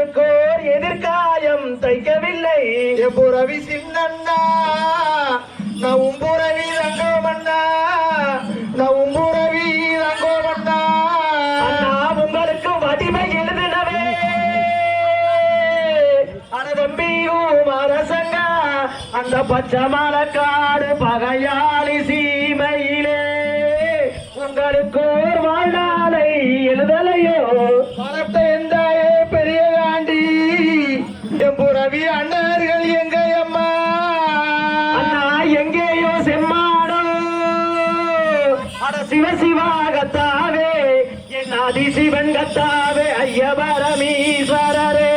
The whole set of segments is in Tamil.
உங்களுக்கோர் எதிர்காயம் தைக்கவில்லை. புறவி சின்னண்ணா நான் உம்புறவி ரங்கோமண்ணா நான் உம்புறவி ரங்கோமண்ணா உங்களுக்கு வடிவை எழுதினவே. அனதம்பியும் அரசங்க அந்த பச்சை மலக்காடு பகையாளி சீமையிலே. உங்களுக்கு ஒரு வாழ்நாளை எழுதலையோ? புறவி அண்ணர்கள் எங்க அம்மா அண்ணா எங்கேயோ செம்மாடோ அட சிவ சிவாகத்தாவே என் ஆதி சிவன் கத்தாவே ஐயபரமீஸ்வரரே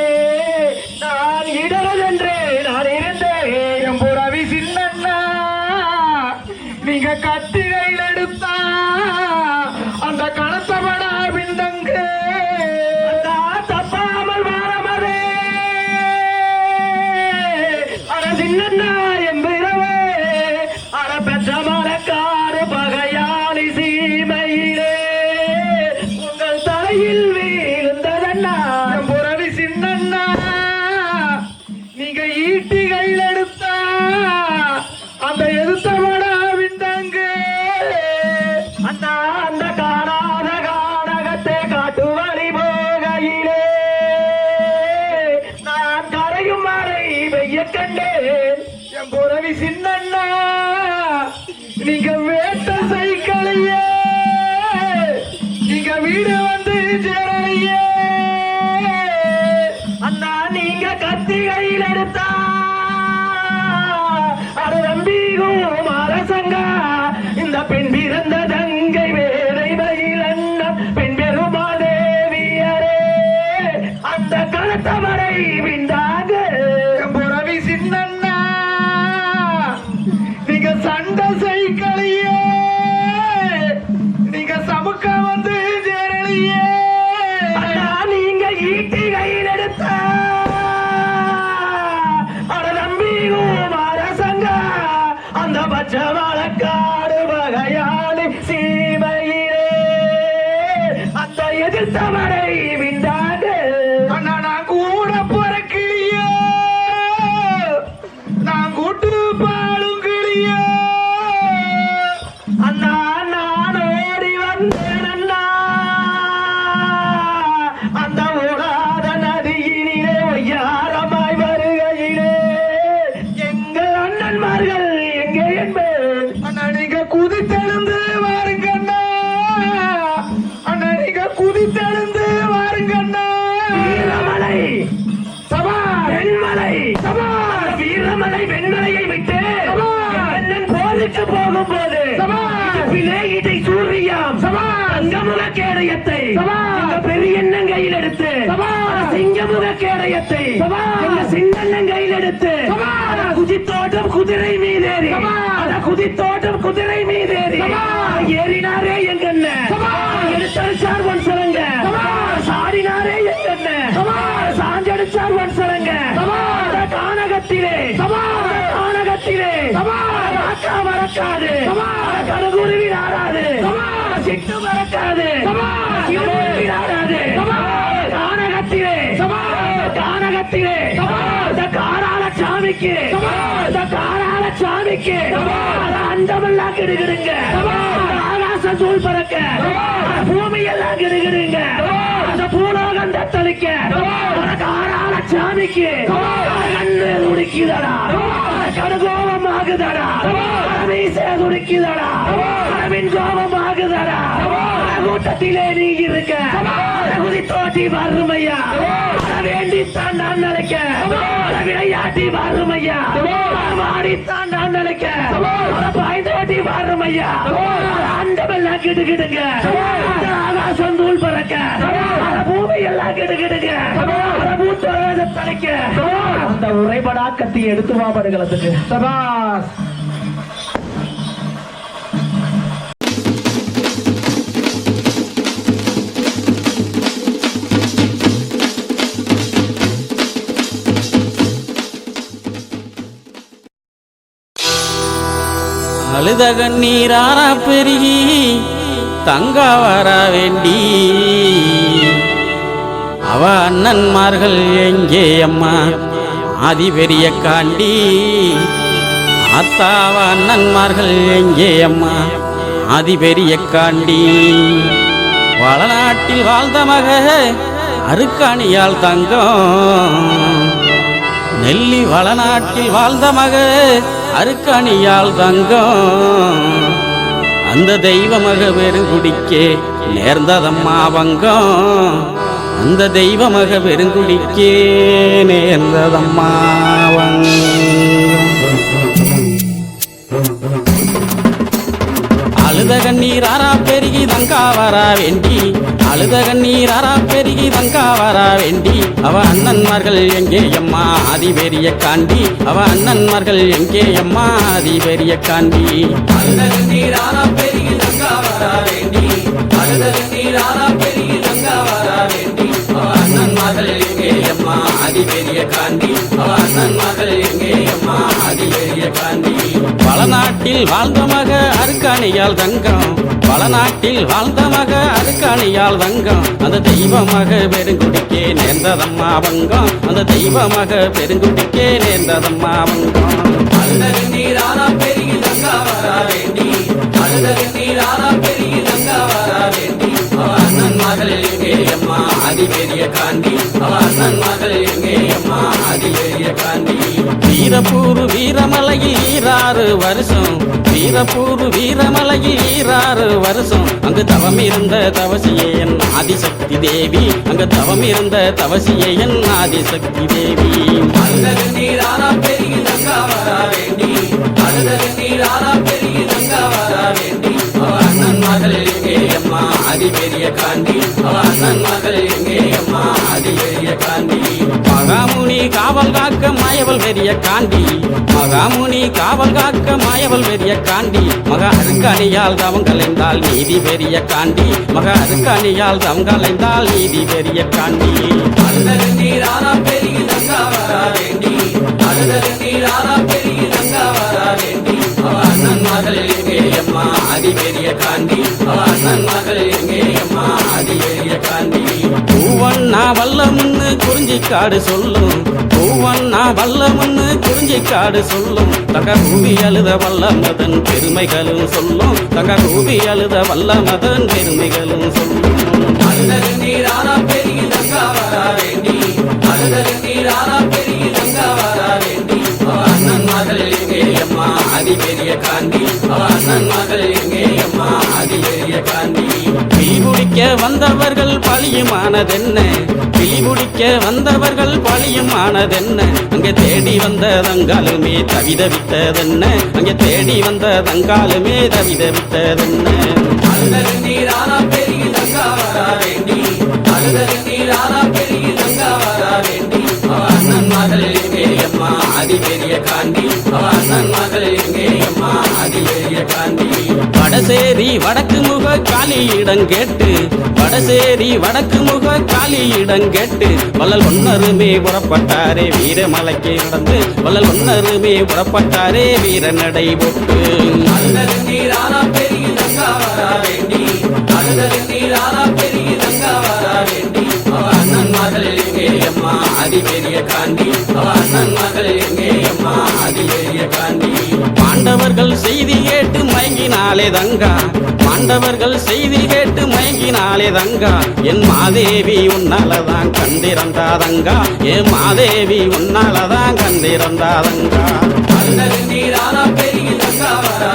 பச்சவளக்காடு வகையாளி சீமையிலே. அந்த எதிர்த்தவனே சபா வெண்மலை சபாஷ்! வீரமலை வெண்மலையை விட்டு போருக்கு சபாஷ்! இடுப்பிலே இதை சூரியாம்! தங்கமுக கேடயத்தை பெரியண்ணன் கையில் எடுத்து! சிங்கமுக கேடயத்தை சின்னண்ணன் கையில் எடுத்து! குதித்தோட்டம் குதிரை மீதேறி குதித்தோட்டம் குதிரை மீதேறி! ஏறினாரே எங்க அண்ணன் சபாஷ்! எடுத்தடிச்சார் ஒன் அண்ணன் சபாஷ்! சாஞ்சடிச்சார் ஒன் சலங்க சபாஷ்! அந்த கானகத்திலே கானகத்திலே! காக்கா மறக்காது சபாஷ்! கடுகுருவி நாடாது! சிட்டு மறக்காது நாடாது! கானகத்திலே! கானகத்திலே காராள சாமிக்கு காராள சாமிக்கு அண்டமெல்லாம்! அந்த ஆகாசம் தூள் பறக்க பூமி எல்லாம் சபாஷ்! அந்த பூலோகம் சாமிக்கு கண்ணு துடிக்குதடா கடுகோபம் ஆகுதடா சபாஷ்! துடிக்குதடா. அரவின் கோபம் ஆகுதடா கூட்டத்திலே நீ இருக்க. குதி தோட்டி வறுமையா. வேண்டித்தான் நான் நினைக்க. விளையாட்டி வறுமையா. மாடித்தான் நான் நினைக்க. சபாஷ்! சுத்தி வறுமையா ஐயா. அண்டமெல்லாம் கிடுகிடுங்க. சபாஷ்! ஆகாசம் தூள் பறக்க. பூமி எல்லாம் கிடுகிடுங்க. சபாஷ்! தலைக்க அந்த உரைபடா கத்தி எடுத்து வாபடுகளத்துக்கு சபாஸ் அழுத கண்ணீரான பெருகி தங்க வர வேண்டி. அவ அண்ணன்மார்கள் எங்கே அம்மா? ஆதி பெரிய காண்டி. அத்தாவ அண்ணன்மார்கள் எங்கே அம்மா? ஆதி பெரிய காண்டி. வளநாட்டில் வாழ்ந்த மக அருக்காணியால் தங்கம். நெல்லி வளநாட்டில் வாழ்ந்த மக அருக்கணியால் தங்கம். அந்த தெய்வமக வெறுங்குடிக்கே நேர்ந்ததம்மா வங்கம். அந்த தெய்வமக வெறுங்குடிக்கே நேர்ந்ததம்மா வங்கம். அழுத கண்ணீராரா பெருகி தங்காவரா வேண்டி அழுத கண்ணீர் ஆறா பெருகி தங்கா வரா வேண்டி. அவ அண்ணன்மார்கள் எங்கே அம்மா? ஆதி பெரிய காண்டி. அவ அண்ணன்மார்கள் எங்கே அம்மா? ஆதி பெரிய காண்டி. அழுத கண்ணீர் ஆறா பெருகி தங்கா வரா வேண்டி. அழுத கண்ணீர் நாட்டில் வாழ்ந்த மக அருக்காணியால் தங்கம். வளநாட்டில் வாழ்ந்த மக அருக்காணியால் தங்கம். அந்த தெய்வமாக பெருங்குடிக்கே நேர்ந்ததம்மா வங்கம் அந்த தெய்வமாக பெருங்குடிக்கே நேர்ந்ததம்மா வங்கம் அழுத நீரானா பெருகி தங்கா வரா வேண்டி. அழுத அதி பெரிய காந்தி அவ மகள் எங்கே? அம்மா அதி பெரிய காந்தி. வீரப்பூர் வீரமலையில் ஈராறு வருஷம். வீரப்பூர் வீரமலையில் ஈராறு வருஷம். அங்கு தவம் இருந்த தவசியே என் ஆதிசக்தி தேவி. அங்கு தவம் இருந்த தவசியே என் ஆதிசக்தி தேவி. அழுதகு நீரானா பெருகி வரா வேண்டி. அழுதகு நீரானா பெருகி வரா வேண்டி. அண்ணன் மகள் எங்கே? அம்மா அதி பெரிய காந்தி அண்ணன் மகள் மகாமுனி காவல் காக்க மாயவல் பெரிய காண்டி மகாமுனி காவல் காக்க மாயவல் பெரிய காண்டி மக அருங்காணியால் தவம் கலைந்தால் நீதி பெரிய காண்டி மக அருங்காணியால் தவம் கலைந்தால் நீதி பெரிய காண்டி அழுதகு நீரானா பெருகி தங்கா வல்லமுன்னு வல்லம்னு குறிஞ்சி காடு சொல்லும். பூவண்ணா வல்லமுன்னு குறிஞ்சி காடு சொல்லும். தங்க பூமி அழுத வல்லமதன் பெருமைகளும் சொல்லும். தங்க பூமி அழுத வல்லமதன் பெருமைகளும் சொல்லும். அழுதகு நீரானா பெருகி தங்கா வரா வேண்டி. நீரானா பெருகி தங்கா வரா வேண்டி. அண்ணன் மகள் எங்கே அம்மா? அதி பெரிய காந்தி அண்ணன் மகள் எங்கே அம்மா? அதி பெரிய காந்தி பிடிக்க வந்தவர்கள் பழியுமானதென்ன? பிடிக்க வந்தவர்கள் பழியுமானதென்ன? அங்கே தேடி வந்த தங்காலுமே தவிதவித்ததென்ன அங்கே தேடி வந்த தங்காலுமே தவிதவித்ததென்ன அழுதகு நீரானா பெருகி தங்கா வரா வேண்டி? அழுதகு நீரானா பெருகி தங்கா வரா வேண்டி? அவ அண்ணன் மகள் அம்மா அதி பெரிய அண்ணன் மகள் அம்மா அதி பெரிய காண்டி. வடசேரி வடக்கு முக காளியிடம் கேட்டு வடசேரி வடக்கு முக காளியிடம் கேட்டு வள்ளல் ஒன்னருமே புறப்பட்டாரே வீரமலைக்கு நடந்து வள்ளல் ஒன்னருமே புறப்பட்டாரே வீர நடை போட்டு பாண்டவர்கள் செய்தி கேட்டு மயங்கினாலே தங்கா ஆண்டவர்கள் செய்தி கேட்டு மயங்கினாலே தங்கா. என் மாதேவி உன்னாலதான் கண்டிருந்தாதங்கா. என் மாதேவி உன்னாலதான் கண்டிருந்தாதங்கா. அழுதகு நீரானா பெருகி தங்கா வரா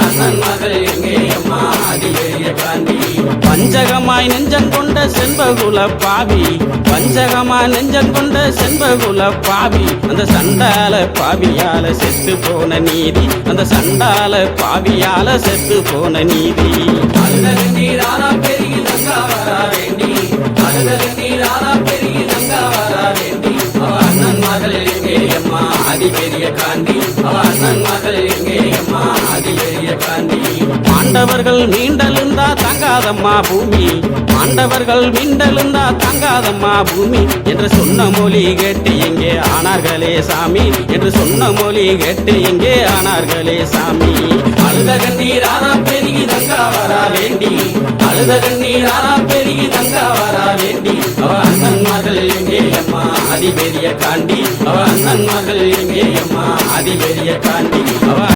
அண்ணன் மகள் எங்கே அம்மா? அதி வஞ்சகமாய் நெஞ்சம் கொண்ட செண்பகுல பாவி. பஞ்சகமாய் நெஞ்சம் கொண்ட செண்பகுல பாவி. அந்த சண்டால பாவியால செத்து போன நீதி. அந்த சண்டால பாவியால செத்து போன நீதி. அழுதகு நீரானா பெருகி அவ அண்ணன் மகள் எங்கே அம்மா? அதி பெரிய காந்தி. ஆண்டவர்கள் மகள் மீண்டெழுந்தா தங்காதம்மா பூமி. ஆண்டவர்கள் மீண்டெழுந்தா தங்காதம்மா பூமி. என்று சொன்ன மொழி கேட்டு எங்கே ஆனார்களே சாமி. என்று சொன்ன மொழி கேட்டு எங்கே ஆனார்களே சாமி. அழுத கண்ணீரானா பெருகி தங்கா வரா வேண்டி. அழுத கண்ணீரானா பெருகி தங்கா வரா வேண்டி. அவ அண்ணன் மகள் எங்கே அம்மா? அதிபெரிய காண்டி. அவ அண்ணன் மகள் எங்கே அம்மா? அதிபெரிய காண்டி. அவ